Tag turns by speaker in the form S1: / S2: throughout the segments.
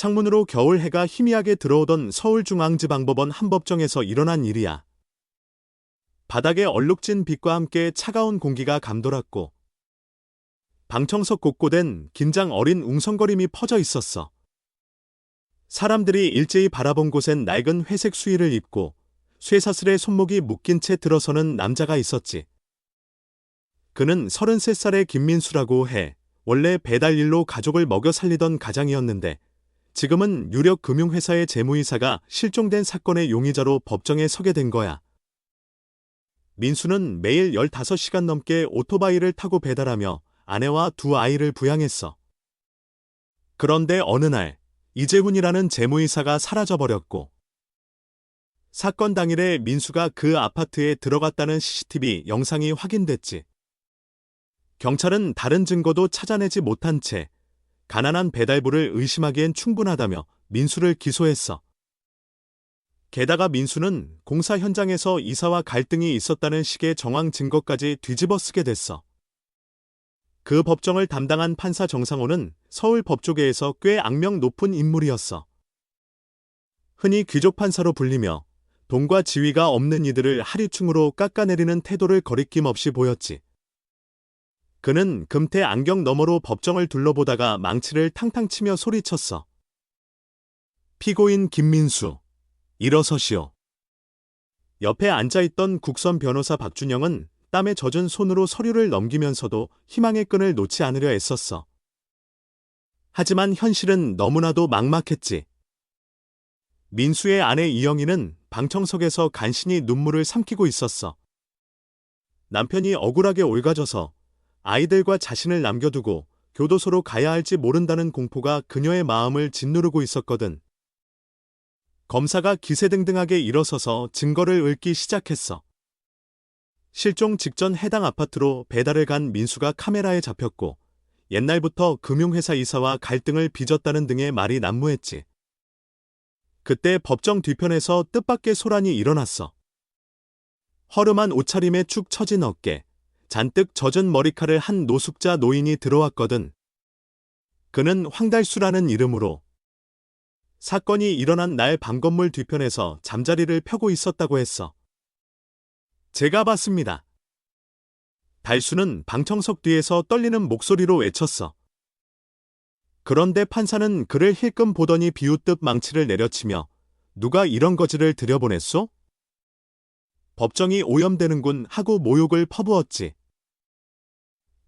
S1: 창문으로 겨울 해가 희미하게 들어오던 서울중앙지방법원 한법정에서 일어난 일이야. 바닥에 얼룩진 빛과 함께 차가운 공기가 감돌았고 방청석 곳곳엔 긴장 어린 웅성거림이 퍼져 있었어. 사람들이 일제히 바라본 곳엔 낡은 회색 수의를 입고 쇠사슬에 손목이 묶인 채 들어서는 남자가 있었지. 그는 33살의 김민수라고 해 원래 배달일로 가족을 먹여 살리던 가장이었는데 지금은 유력 금융회사의 재무이사가 실종된 사건의 용의자로 법정에 서게 된 거야. 민수는 매일 15시간 넘게 오토바이를 타고 배달하며 아내와 두 아이를 부양했어. 그런데 어느 날 이재훈이라는 재무이사가 사라져버렸고 사건 당일에 민수가 그 아파트에 들어갔다는 CCTV 영상이 확인됐지. 경찰은 다른 증거도 찾아내지 못한 채 가난한 배달부를 의심하기엔 충분하다며 민수를 기소했어. 게다가 민수는 공사 현장에서 이사와 갈등이 있었다는 식의 정황 증거까지 뒤집어 쓰게 됐어. 그 법정을 담당한 판사 정상호는 서울 법조계에서 꽤 악명 높은 인물이었어. 흔히 귀족 판사로 불리며 돈과 지위가 없는 이들을 하리충으로 깎아내리는 태도를 거리낌 없이 보였지. 그는 금태 안경 너머로 법정을 둘러보다가 망치를 탕탕 치며 소리쳤어. 피고인 김민수, 일어서시오. 옆에 앉아있던 국선 변호사 박준영은 땀에 젖은 손으로 서류를 넘기면서도 희망의 끈을 놓지 않으려 애썼어. 하지만 현실은 너무나도 막막했지. 민수의 아내 이영희는 방청석에서 간신히 눈물을 삼키고 있었어. 남편이 억울하게 올가져서 아이들과 자신을 남겨두고 교도소로 가야 할지 모른다는 공포가 그녀의 마음을 짓누르고 있었거든. 검사가 기세등등하게 일어서서 증거를 읊기 시작했어. 실종 직전 해당 아파트로 배달을 간 민수가 카메라에 잡혔고 옛날부터 금융회사 이사와 갈등을 빚었다는 등의 말이 난무했지. 그때 법정 뒤편에서 뜻밖의 소란이 일어났어. 허름한 옷차림에 축 처진 어깨, 잔뜩 젖은 머리칼을 한 노숙자 노인이 들어왔거든. 그는 황달수라는 이름으로 사건이 일어난 날 방건물 뒤편에서 잠자리를 펴고 있었다고 했어. 제가 봤습니다. 달수는 방청석 뒤에서 떨리는 목소리로 외쳤어. 그런데 판사는 그를 힐끔 보더니 비웃듯 망치를 내려치며 누가 이런 거지를 들여보냈소? 법정이 오염되는군 하고 모욕을 퍼부었지.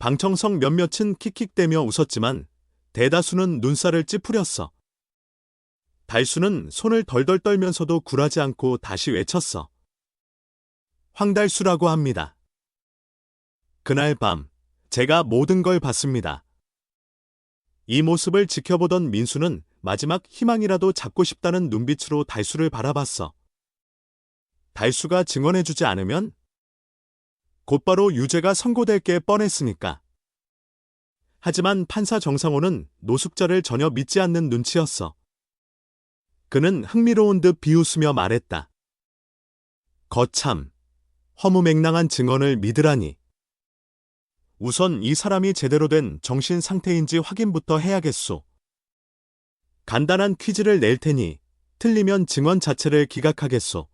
S1: 방청석 몇몇은 킥킥대며 웃었지만 대다수는 눈살을 찌푸렸어. 달수는 손을 덜덜 떨면서도 굴하지 않고 다시 외쳤어. 황달수라고 합니다. 그날 밤 제가 모든 걸 봤습니다. 이 모습을 지켜보던 민수는 마지막 희망이라도 잡고 싶다는 눈빛으로 달수를 바라봤어. 달수가 증언해주지 않으면 곧바로 유죄가 선고될 게 뻔했으니까. 하지만 판사 정상호는 노숙자를 전혀 믿지 않는 눈치였어. 그는 흥미로운 듯 비웃으며 말했다. 거참, 허무맹랑한 증언을 믿으라니. 우선 이 사람이 제대로 된 정신 상태인지 확인부터 해야겠소. 간단한 퀴즈를 낼 테니 틀리면 증언 자체를 기각하겠소.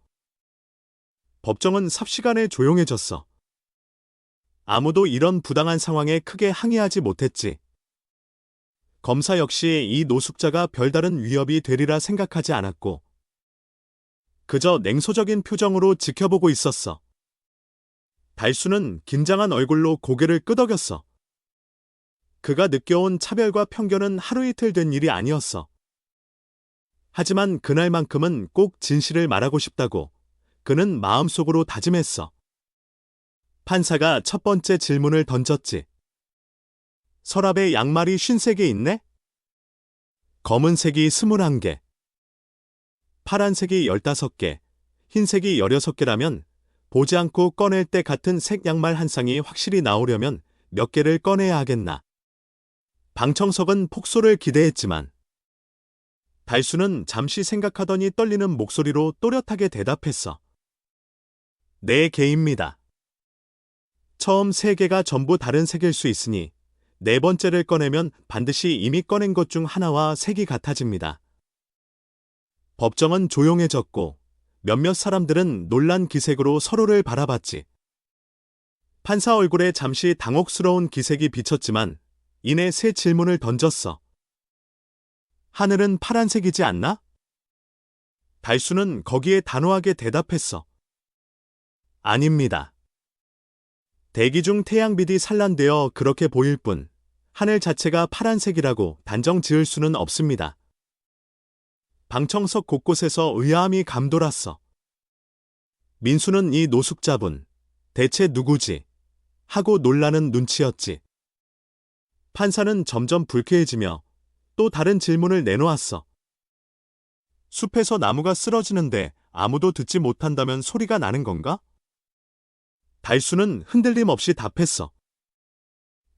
S1: 법정은 삽시간에 조용해졌어. 아무도 이런 부당한 상황에 크게 항의하지 못했지. 검사 역시 이 노숙자가 별다른 위협이 되리라 생각하지 않았고, 그저 냉소적인 표정으로 지켜보고 있었어. 달수는 긴장한 얼굴로 고개를 끄덕였어. 그가 느껴온 차별과 편견은 하루 이틀 된 일이 아니었어. 하지만 그날만큼은 꼭 진실을 말하고 싶다고 그는 마음속으로 다짐했어. 판사가 첫 번째 질문을 던졌지. 서랍에 양말이 53개 있네? 검은색이 21개, 파란색이 15개, 흰색이 16개라면 보지 않고 꺼낼 때 같은 색 양말 한 쌍이 확실히 나오려면 몇 개를 꺼내야 하겠나. 방청석은 폭소를 기대했지만 달수는 잠시 생각하더니 떨리는 목소리로 또렷하게 대답했어. 네 개입니다. 처음 세 개가 전부 다른 색일 수 있으니 네 번째를 꺼내면 반드시 이미 꺼낸 것 중 하나와 색이 같아집니다. 법정은 조용해졌고 몇몇 사람들은 놀란 기색으로 서로를 바라봤지. 판사 얼굴에 잠시 당혹스러운 기색이 비쳤지만 이내 새 질문을 던졌어. 하늘은 파란색이지 않나? 달수는 거기에 단호하게 대답했어. 아닙니다. 대기 중 태양빛이 산란되어 그렇게 보일 뿐 하늘 자체가 파란색이라고 단정 지을 수는 없습니다. 방청석 곳곳에서 의아함이 감돌았어. 민수는 이 노숙자분 대체 누구지? 하고 놀라는 눈치였지. 판사는 점점 불쾌해지며 또 다른 질문을 내놓았어. 숲에서 나무가 쓰러지는데 아무도 듣지 못한다면 소리가 나는 건가? 달수는 흔들림 없이 답했어.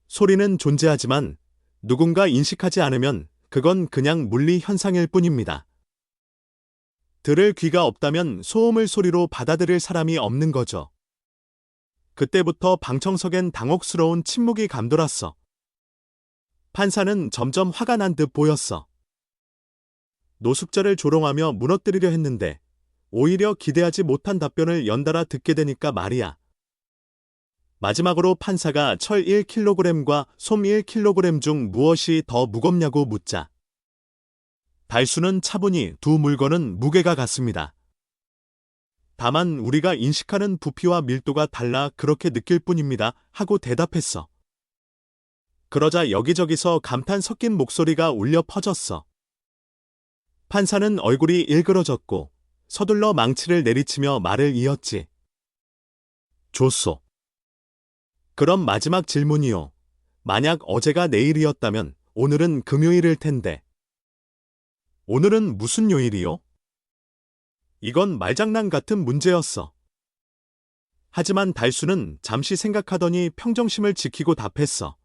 S1: 소리는 존재하지만 누군가 인식하지 않으면 그건 그냥 물리 현상일 뿐입니다. 들을 귀가 없다면 소음을 소리로 받아들일 사람이 없는 거죠. 그때부터 방청석엔 당혹스러운 침묵이 감돌았어. 판사는 점점 화가 난 듯 보였어. 노숙자를 조롱하며 무너뜨리려 했는데 오히려 기대하지 못한 답변을 연달아 듣게 되니까 말이야. 마지막으로 판사가 철 1kg과 솜 1kg 중 무엇이 더 무겁냐고 묻자. 달수는 차분히 두 물건은 무게가 같습니다. 다만 우리가 인식하는 부피와 밀도가 달라 그렇게 느낄 뿐입니다. 하고 대답했어. 그러자 여기저기서 감탄 섞인 목소리가 울려 퍼졌어. 판사는 얼굴이 일그러졌고 서둘러 망치를 내리치며 말을 이었지. 좋소. 그럼 마지막 질문이요. 만약 어제가 내일이었다면 오늘은 금요일일 텐데. 오늘은 무슨 요일이요? 이건 말장난 같은 문제였어. 하지만 달수는 잠시 생각하더니 평정심을 지키고 답했어.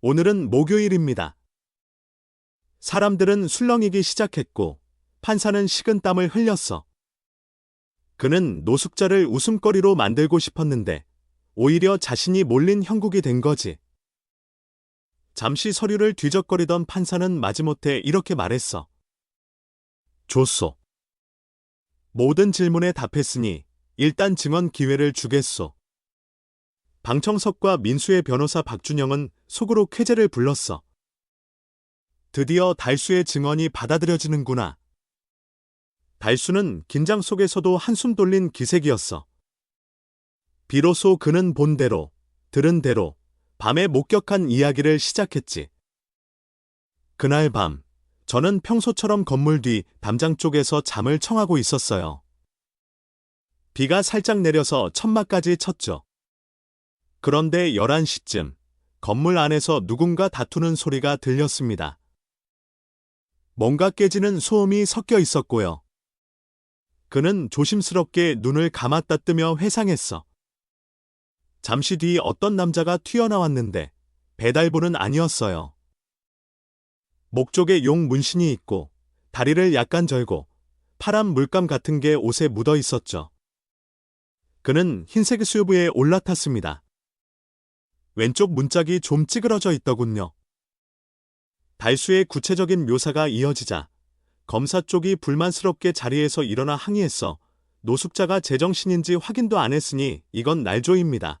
S1: 오늘은 목요일입니다. 사람들은 술렁이기 시작했고 판사는 식은 땀을 흘렸어. 그는 노숙자를 웃음거리로 만들고 싶었는데 오히려 자신이 몰린 형국이 된 거지. 잠시 서류를 뒤적거리던 판사는 마지못해 이렇게 말했어. 좋소. 모든 질문에 답했으니 일단 증언 기회를 주겠소. 방청석과 민수의 변호사 박준영은 속으로 쾌재를 불렀어. 드디어 달수의 증언이 받아들여지는구나. 달수는 긴장 속에서도 한숨 돌린 기색이었어. 비로소 그는 본 대로, 들은 대로, 밤에 목격한 이야기를 시작했지. 그날 밤, 저는 평소처럼 건물 뒤 담장 쪽에서 잠을 청하고 있었어요. 비가 살짝 내려서 천막까지 쳤죠. 그런데 11시쯤 건물 안에서 누군가 다투는 소리가 들렸습니다. 뭔가 깨지는 소음이 섞여 있었고요. 그는 조심스럽게 눈을 감았다 뜨며 회상했어. 잠시 뒤 어떤 남자가 튀어나왔는데 배달부는 아니었어요. 목 쪽에 용 문신이 있고 다리를 약간 절고 파란 물감 같은 게 옷에 묻어 있었죠. 그는 흰색 수유부에 올라탔습니다. 왼쪽 문짝이 좀 찌그러져 있더군요. 달수의 구체적인 묘사가 이어지자 검사 쪽이 불만스럽게 자리에서 일어나 항의했어. 노숙자가 제정신인지 확인도 안 했으니 이건 날조입니다.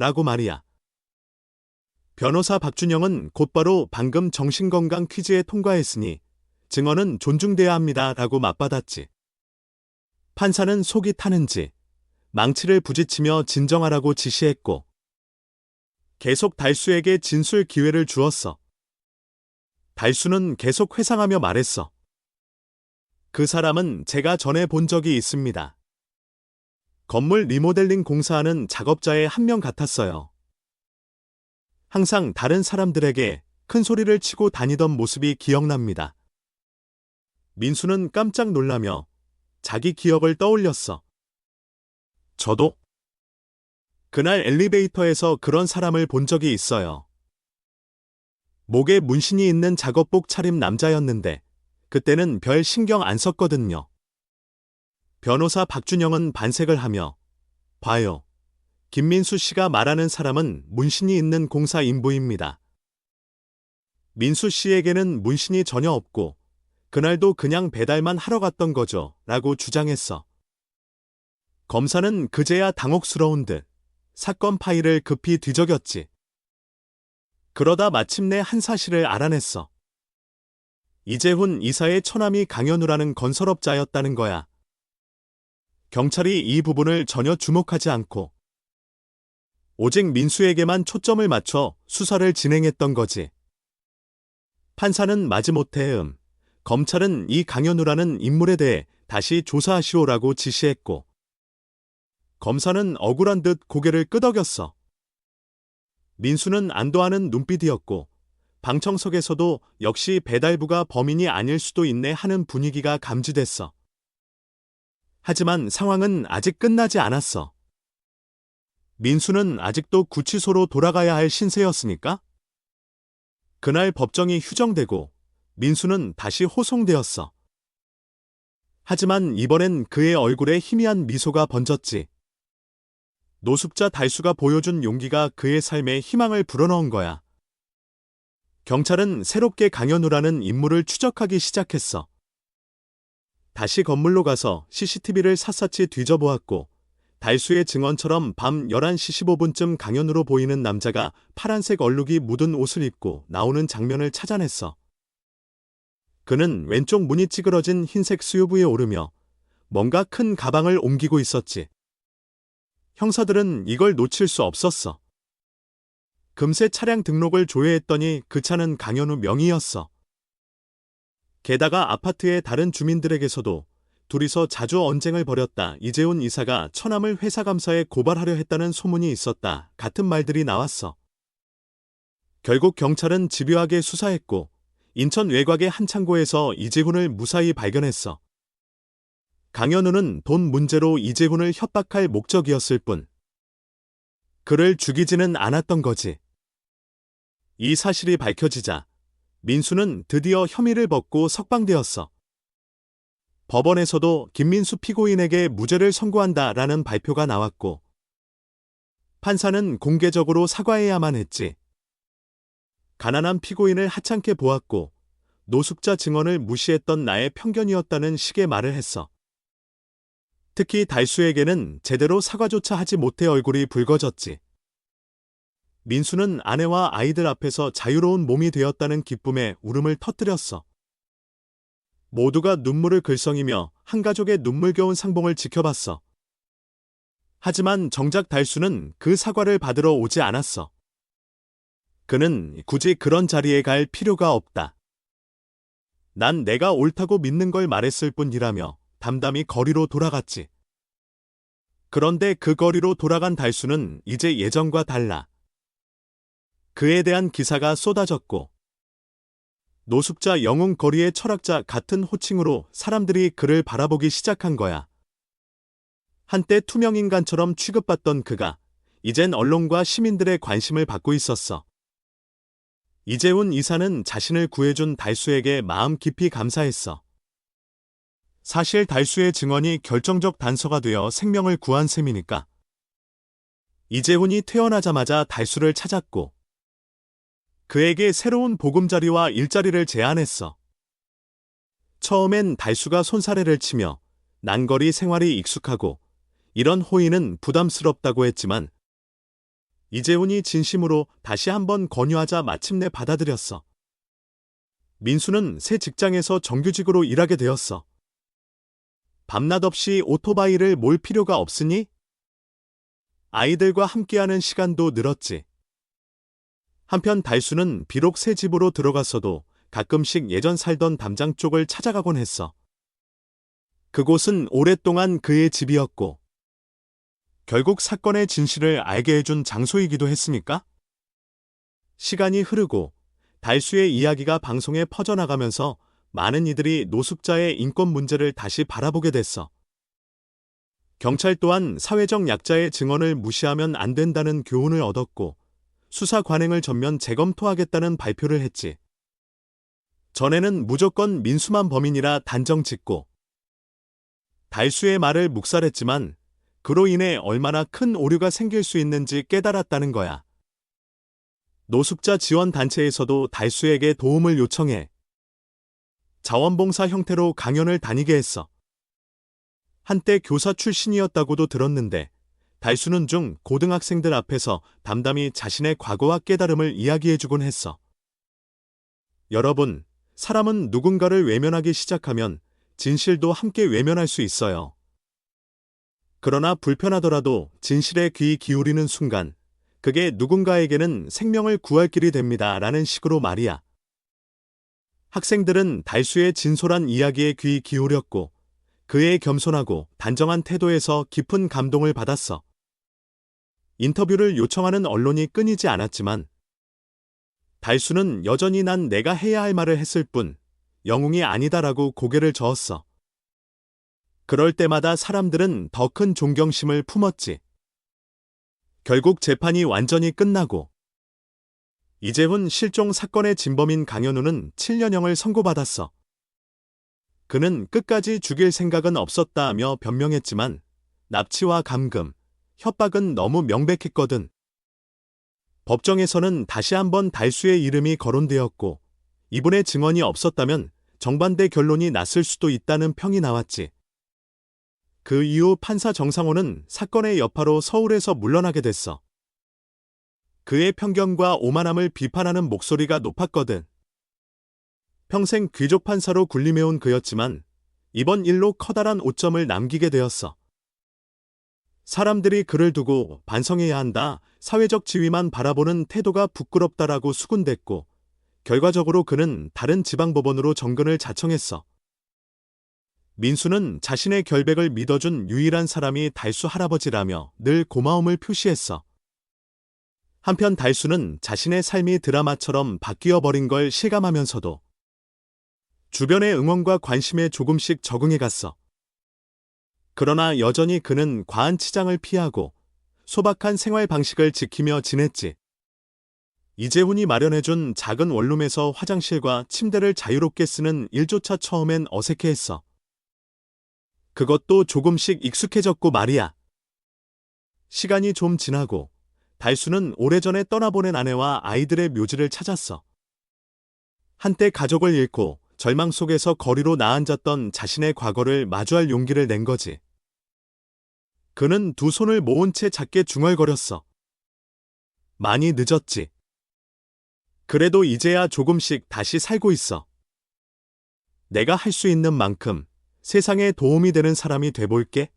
S1: 라고 말이야. 변호사 박준영은 곧바로 방금 정신건강 퀴즈에 통과했으니 증언은 존중돼야 합니다. 라고 맞받았지. 판사는 속이 타는지 망치를 부딪히며 진정하라고 지시했고 계속 달수에게 진술 기회를 주었어. 달수는 계속 회상하며 말했어. 그 사람은 제가 전에 본 적이 있습니다. 건물 리모델링 공사하는 작업자의 한 명 같았어요. 항상 다른 사람들에게 큰 소리를 치고 다니던 모습이 기억납니다. 민수는 깜짝 놀라며 자기 기억을 떠올렸어. 저도 그날 엘리베이터에서 그런 사람을 본 적이 있어요. 목에 문신이 있는 작업복 차림 남자였는데 그때는 별 신경 안 썼거든요. 변호사 박준영은 반색을 하며 봐요. 김민수 씨가 말하는 사람은 문신이 있는 공사 인부입니다. 민수 씨에게는 문신이 전혀 없고 그날도 그냥 배달만 하러 갔던 거죠. 라고 주장했어. 검사는 그제야 당혹스러운 듯 사건 파일을 급히 뒤적였지. 그러다 마침내 한 사실을 알아냈어. 이재훈 이사의 처남이 강현우라는 건설업자였다는 거야. 경찰이 이 부분을 전혀 주목하지 않고 오직 민수에게만 초점을 맞춰 수사를 진행했던 거지. 판사는 마지못해 음, 검찰은 이 강현우라는 인물에 대해 다시 조사하시오라고 지시했고, 검사는 억울한 듯 고개를 끄덕였어. 민수는 안도하는 눈빛이었고, 방청석에서도 역시 배달부가 범인이 아닐 수도 있네 하는 분위기가 감지됐어. 하지만 상황은 아직 끝나지 않았어. 민수는 아직도 구치소로 돌아가야 할 신세였으니까? 그날 법정이 휴정되고 민수는 다시 호송되었어. 하지만 이번엔 그의 얼굴에 희미한 미소가 번졌지. 노숙자 달수가 보여준 용기가 그의 삶에 희망을 불어넣은 거야. 경찰은 새롭게 강현우라는 인물을 추적하기 시작했어. 다시 건물로 가서 CCTV를 샅샅이 뒤져보았고, 달수의 증언처럼 밤 11시 15분쯤 강연으로 보이는 남자가 파란색 얼룩이 묻은 옷을 입고 나오는 장면을 찾아냈어. 그는 왼쪽 문이 찌그러진 흰색 수요부에 오르며 뭔가 큰 가방을 옮기고 있었지. 형사들은 이걸 놓칠 수 없었어. 금세 차량 등록을 조회했더니 그 차는 강현우 명의였어. 게다가 아파트의 다른 주민들에게서도 둘이서 자주 언쟁을 벌였다. 이재훈 이사가 처남을 회사 감사에 고발하려 했다는 소문이 있었다. 같은 말들이 나왔어. 결국 경찰은 집요하게 수사했고 인천 외곽의 한 창고에서 이재훈을 무사히 발견했어. 강현우는 돈 문제로 이재훈을 협박할 목적이었을 뿐 그를 죽이지는 않았던 거지. 이 사실이 밝혀지자 민수는 드디어 혐의를 벗고 석방되었어. 법원에서도 김민수 피고인에게 무죄를 선고한다 라는 발표가 나왔고, 판사는 공개적으로 사과해야만 했지. 가난한 피고인을 하찮게 보았고, 노숙자 증언을 무시했던 나의 편견이었다는 식의 말을 했어. 특히 달수에게는 제대로 사과조차 하지 못해 얼굴이 붉어졌지. 민수는 아내와 아이들 앞에서 자유로운 몸이 되었다는 기쁨에 울음을 터뜨렸어. 모두가 눈물을 글썽이며 한 가족의 눈물겨운 상봉을 지켜봤어. 하지만 정작 달수는 그 사과를 받으러 오지 않았어. 그는 굳이 그런 자리에 갈 필요가 없다. 난 내가 옳다고 믿는 걸 말했을 뿐이라며 담담히 거리로 돌아갔지. 그런데 그 거리로 돌아간 달수는 이제 예전과 달라. 그에 대한 기사가 쏟아졌고, 노숙자 영웅 거리의 철학자 같은 호칭으로 사람들이 그를 바라보기 시작한 거야. 한때 투명인간처럼 취급받던 그가 이젠 언론과 시민들의 관심을 받고 있었어. 이재훈 이사는 자신을 구해준 달수에게 마음 깊이 감사했어. 사실 달수의 증언이 결정적 단서가 되어 생명을 구한 셈이니까. 이재훈이 태어나자마자 달수를 찾았고, 그에게 새로운 보금자리와 일자리를 제안했어. 처음엔 달수가 손사래를 치며 난거리 생활이 익숙하고 이런 호의는 부담스럽다고 했지만 이재훈이 진심으로 다시 한번 권유하자 마침내 받아들였어. 민수는 새 직장에서 정규직으로 일하게 되었어. 밤낮 없이 오토바이를 몰 필요가 없으니 아이들과 함께하는 시간도 늘었지. 한편 달수는 비록 새 집으로 들어갔어도 가끔씩 예전 살던 담장 쪽을 찾아가곤 했어. 그곳은 오랫동안 그의 집이었고, 결국 사건의 진실을 알게 해준 장소이기도 했으니까? 시간이 흐르고 달수의 이야기가 방송에 퍼져나가면서 많은 이들이 노숙자의 인권 문제를 다시 바라보게 됐어. 경찰 또한 사회적 약자의 증언을 무시하면 안 된다는 교훈을 얻었고, 수사 관행을 전면 재검토하겠다는 발표를 했지. 전에는 무조건 민수만 범인이라 단정 짓고 달수의 말을 묵살했지만 그로 인해 얼마나 큰 오류가 생길 수 있는지 깨달았다는 거야. 노숙자 지원 단체에서도 달수에게 도움을 요청해 자원봉사 형태로 강연을 다니게 했어. 한때 교사 출신이었다고도 들었는데 달수는 중 고등학생들 앞에서 담담히 자신의 과거와 깨달음을 이야기해주곤 했어. 여러분, 사람은 누군가를 외면하기 시작하면 진실도 함께 외면할 수 있어요. 그러나 불편하더라도 진실에 귀 기울이는 순간, 그게 누군가에게는 생명을 구할 길이 됩니다. 라는 식으로 말이야. 학생들은 달수의 진솔한 이야기에 귀 기울였고, 그의 겸손하고 단정한 태도에서 깊은 감동을 받았어. 인터뷰를 요청하는 언론이 끊이지 않았지만, 달수는 여전히 난 내가 해야 할 말을 했을 뿐, 영웅이 아니다라고 고개를 저었어. 그럴 때마다 사람들은 더 큰 존경심을 품었지. 결국 재판이 완전히 끝나고 이재훈 실종 사건의 진범인 강현우는 7년형을 선고받았어. 그는 끝까지 죽일 생각은 없었다며 변명했지만 납치와 감금, 협박은 너무 명백했거든. 법정에서는 다시 한번 달수의 이름이 거론되었고 이분의 증언이 없었다면 정반대 결론이 났을 수도 있다는 평이 나왔지. 그 이후 판사 정상호는 사건의 여파로 서울에서 물러나게 됐어. 그의 편견과 오만함을 비판하는 목소리가 높았거든. 평생 귀족 판사로 군림해온 그였지만 이번 일로 커다란 오점을 남기게 되었어. 사람들이 그를 두고 반성해야 한다, 사회적 지위만 바라보는 태도가 부끄럽다라고 수군댔고, 결과적으로 그는 다른 지방법원으로 정근을 자청했어. 민수는 자신의 결백을 믿어준 유일한 사람이 달수 할아버지라며 늘 고마움을 표시했어. 한편 달수는 자신의 삶이 드라마처럼 바뀌어 버린 걸 실감하면서도 주변의 응원과 관심에 조금씩 적응해 갔어. 그러나 여전히 그는 과한 치장을 피하고 소박한 생활 방식을 지키며 지냈지. 이재훈이 마련해준 작은 원룸에서 화장실과 침대를 자유롭게 쓰는 일조차 처음엔 어색해했어. 그것도 조금씩 익숙해졌고 말이야. 시간이 좀 지나고 달수는 오래전에 떠나보낸 아내와 아이들의 묘지를 찾았어. 한때 가족을 잃고 절망 속에서 거리로 나앉았던 자신의 과거를 마주할 용기를 낸 거지. 그는 두 손을 모은 채 작게 중얼거렸어. 많이 늦었지. 그래도 이제야 조금씩 다시 살고 있어. 내가 할 수 있는 만큼 세상에 도움이 되는 사람이 돼볼게.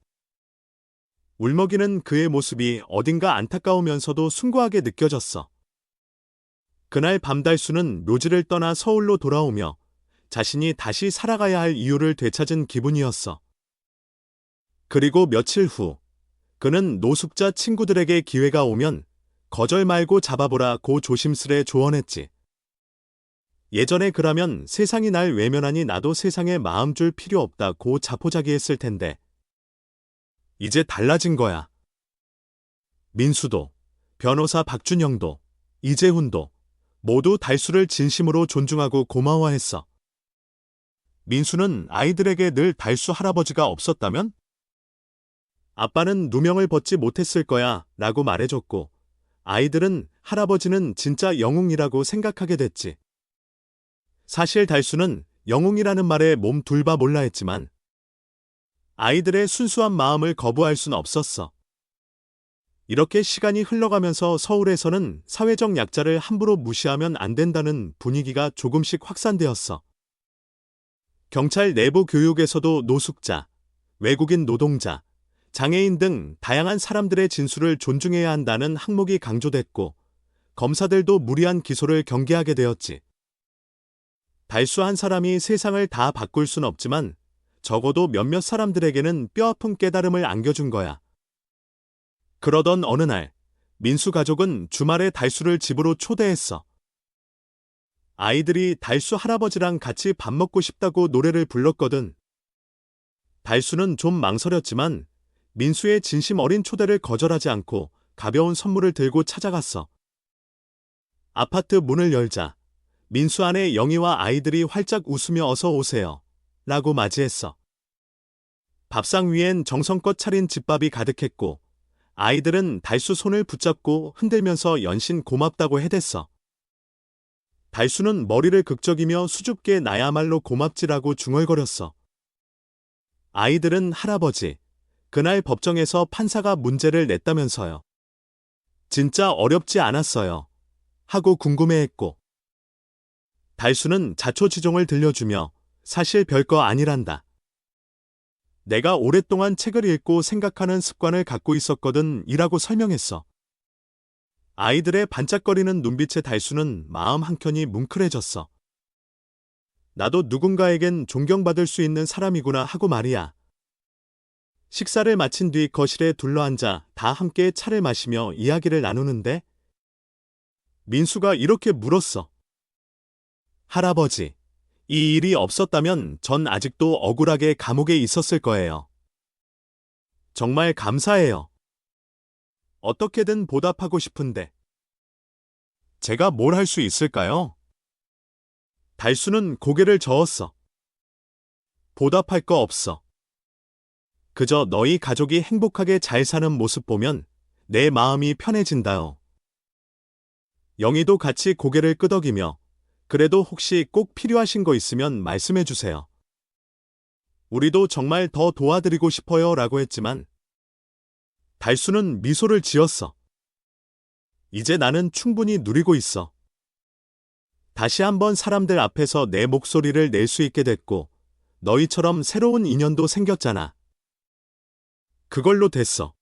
S1: 울먹이는 그의 모습이 어딘가 안타까우면서도 숭고하게 느껴졌어. 그날 밤 달수는 묘지를 떠나 서울로 돌아오며 자신이 다시 살아가야 할 이유를 되찾은 기분이었어. 그리고 며칠 후, 그는 노숙자 친구들에게 기회가 오면 거절 말고 잡아보라고 조심스레 조언했지. 예전에 그라면 세상이 날 외면하니 나도 세상에 마음 줄 필요 없다고 자포자기했을 텐데. 이제 달라진 거야. 민수도, 변호사 박준영도, 이재훈도 모두 달수를 진심으로 존중하고 고마워했어. 민수는 아이들에게 늘 달수 할아버지가 없었다면? 아빠는 누명을 벗지 못했을 거야 라고 말해줬고, 아이들은 할아버지는 진짜 영웅이라고 생각하게 됐지. 사실 달수는 영웅이라는 말에 몸 둘바 몰라 했지만 아이들의 순수한 마음을 거부할 순 없었어. 이렇게 시간이 흘러가면서 서울에서는 사회적 약자를 함부로 무시하면 안 된다는 분위기가 조금씩 확산되었어. 경찰 내부 교육에서도 노숙자, 외국인 노동자, 장애인 등 다양한 사람들의 진술을 존중해야 한다는 항목이 강조됐고, 검사들도 무리한 기소를 경계하게 되었지. 달수 한 사람이 세상을 다 바꿀 순 없지만 적어도 몇몇 사람들에게는 뼈아픈 깨달음을 안겨준 거야. 그러던 어느 날, 민수 가족은 주말에 달수를 집으로 초대했어. 아이들이 달수 할아버지랑 같이 밥 먹고 싶다고 노래를 불렀거든. 달수는 좀 망설였지만 민수의 진심 어린 초대를 거절하지 않고 가벼운 선물을 들고 찾아갔어. 아파트 문을 열자 민수 안에 영희와 아이들이 활짝 웃으며 어서 오세요. 라고 맞이했어. 밥상 위엔 정성껏 차린 집밥이 가득했고 아이들은 달수 손을 붙잡고 흔들면서 연신 고맙다고 해댔어. 달수는 머리를 극적이며 수줍게 나야말로 고맙지라고 중얼거렸어. 아이들은 할아버지, 그날 법정에서 판사가 문제를 냈다면서요. 진짜 어렵지 않았어요. 하고 궁금해했고. 달수는 자초지종을 들려주며 사실 별거 아니란다. 내가 오랫동안 책을 읽고 생각하는 습관을 갖고 있었거든 이라고 설명했어. 아이들의 반짝거리는 눈빛의 달수는 마음 한켠이 뭉클해졌어. 나도 누군가에겐 존경받을 수 있는 사람이구나 하고 말이야. 식사를 마친 뒤 거실에 둘러앉아 다 함께 차를 마시며 이야기를 나누는데 민수가 이렇게 물었어. 할아버지, 이 일이 없었다면 전 아직도 억울하게 감옥에 있었을 거예요. 정말 감사해요. 어떻게든 보답하고 싶은데. 제가 뭘 할 수 있을까요? 달수는 고개를 저었어. 보답할 거 없어. 그저 너희 가족이 행복하게 잘 사는 모습 보면 내 마음이 편해진다요. 영희도 같이 고개를 끄덕이며 그래도 혹시 꼭 필요하신 거 있으면 말씀해 주세요. 우리도 정말 더 도와드리고 싶어요 라고 했지만 달수는 미소를 지었어. 이제 나는 충분히 누리고 있어. 다시 한번 사람들 앞에서 내 목소리를 낼 수 있게 됐고 너희처럼 새로운 인연도 생겼잖아. 그걸로 됐어.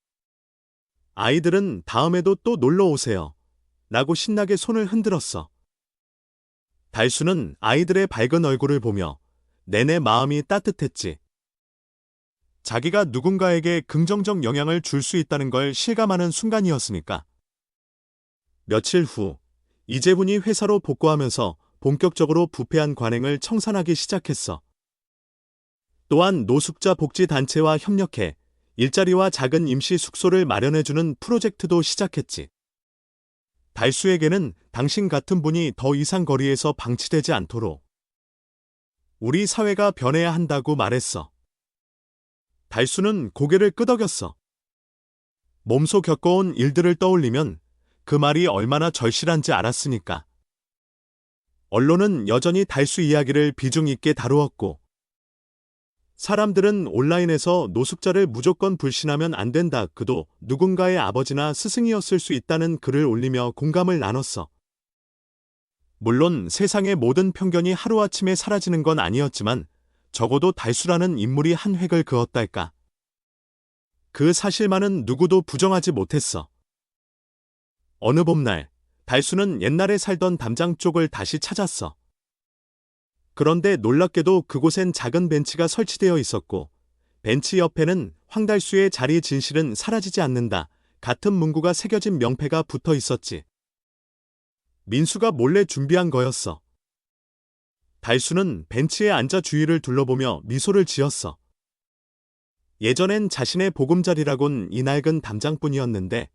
S1: 아이들은 다음에도 또 놀러 오세요. 라고 신나게 손을 흔들었어. 달수는 아이들의 밝은 얼굴을 보며 내내 마음이 따뜻했지. 자기가 누군가에게 긍정적 영향을 줄 수 있다는 걸 실감하는 순간이었으니까. 며칠 후, 이재훈이 회사로 복구하면서 본격적으로 부패한 관행을 청산하기 시작했어. 또한 노숙자 복지단체와 협력해 일자리와 작은 임시 숙소를 마련해주는 프로젝트도 시작했지. 달수에게는 당신 같은 분이 더 이상 거리에서 방치되지 않도록 우리 사회가 변해야 한다고 말했어. 달수는 고개를 끄덕였어. 몸소 겪어온 일들을 떠올리면 그 말이 얼마나 절실한지 알았으니까. 언론은 여전히 달수 이야기를 비중 있게 다루었고, 사람들은 온라인에서 노숙자를 무조건 불신하면 안 된다. 그도 누군가의 아버지나 스승이었을 수 있다는 글을 올리며 공감을 나눴어. 물론 세상의 모든 편견이 하루아침에 사라지는 건 아니었지만 적어도 달수라는 인물이 한 획을 그었달까. 그 사실만은 누구도 부정하지 못했어. 어느 봄날, 달수는 옛날에 살던 담장 쪽을 다시 찾았어. 그런데 놀랍게도 그곳엔 작은 벤치가 설치되어 있었고, 벤치 옆에는 황달수의 자리 진실은 사라지지 않는다. 같은 문구가 새겨진 명패가 붙어 있었지. 민수가 몰래 준비한 거였어. 달수는 벤치에 앉아 주위를 둘러보며 미소를 지었어. 예전엔 자신의 보금자리라곤 이 낡은 담장뿐이었는데,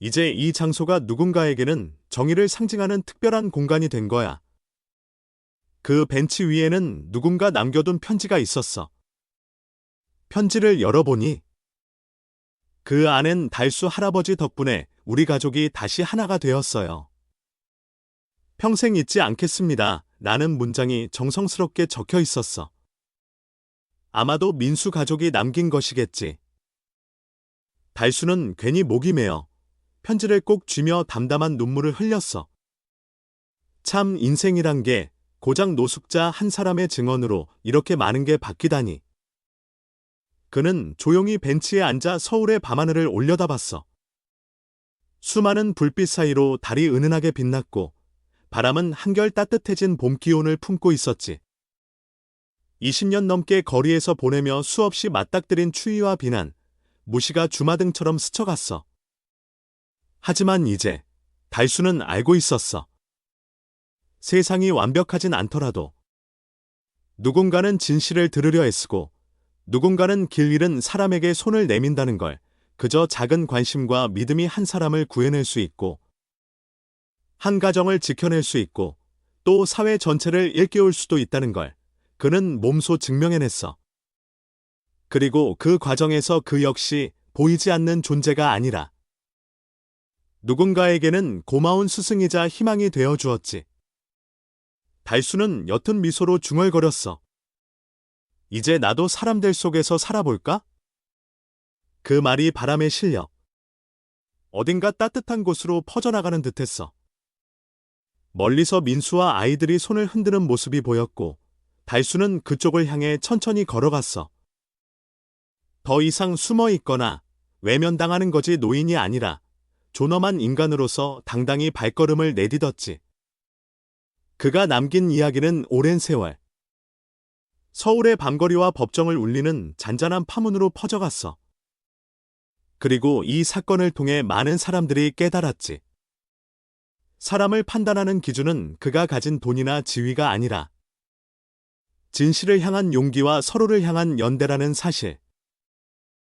S1: 이제 이 장소가 누군가에게는 정의를 상징하는 특별한 공간이 된 거야. 그 벤치 위에는 누군가 남겨둔 편지가 있었어. 편지를 열어보니 그 안엔 달수 할아버지 덕분에 우리 가족이 다시 하나가 되었어요. 평생 잊지 않겠습니다. 라는 문장이 정성스럽게 적혀 있었어. 아마도 민수 가족이 남긴 것이겠지. 달수는 괜히 목이 메어 편지를 꼭 쥐며 담담한 눈물을 흘렸어. 참 인생이란 게 고작 노숙자 한 사람의 증언으로 이렇게 많은 게 바뀌다니. 그는 조용히 벤치에 앉아 서울의 밤하늘을 올려다봤어. 수많은 불빛 사이로 달이 은은하게 빛났고 바람은 한결 따뜻해진 봄 기온을 품고 있었지. 20년 넘게 거리에서 보내며 수없이 맞닥뜨린 추위와 비난, 무시가 주마등처럼 스쳐갔어. 하지만 이제 달수는 알고 있었어. 세상이 완벽하진 않더라도 누군가는 진실을 들으려 애쓰고 누군가는 길 잃은 사람에게 손을 내민다는 걸 그저 작은 관심과 믿음이 한 사람을 구해낼 수 있고 한 가정을 지켜낼 수 있고 또 사회 전체를 일깨울 수도 있다는 걸 그는 몸소 증명해냈어. 그리고 그 과정에서 그 역시 보이지 않는 존재가 아니라 누군가에게는 고마운 스승이자 희망이 되어 주었지. 달수는 옅은 미소로 중얼거렸어. 이제 나도 사람들 속에서 살아볼까? 그 말이 바람에 실려 어딘가 따뜻한 곳으로 퍼져나가는 듯했어. 멀리서 민수와 아이들이 손을 흔드는 모습이 보였고 달수는 그쪽을 향해 천천히 걸어갔어. 더 이상 숨어 있거나 외면당하는 거지 노인이 아니라 존엄한 인간으로서 당당히 발걸음을 내딛었지. 그가 남긴 이야기는 오랜 세월. 서울의 밤거리와 법정을 울리는 잔잔한 파문으로 퍼져갔어. 그리고 이 사건을 통해 많은 사람들이 깨달았지. 사람을 판단하는 기준은 그가 가진 돈이나 지위가 아니라 진실을 향한 용기와 서로를 향한 연대라는 사실.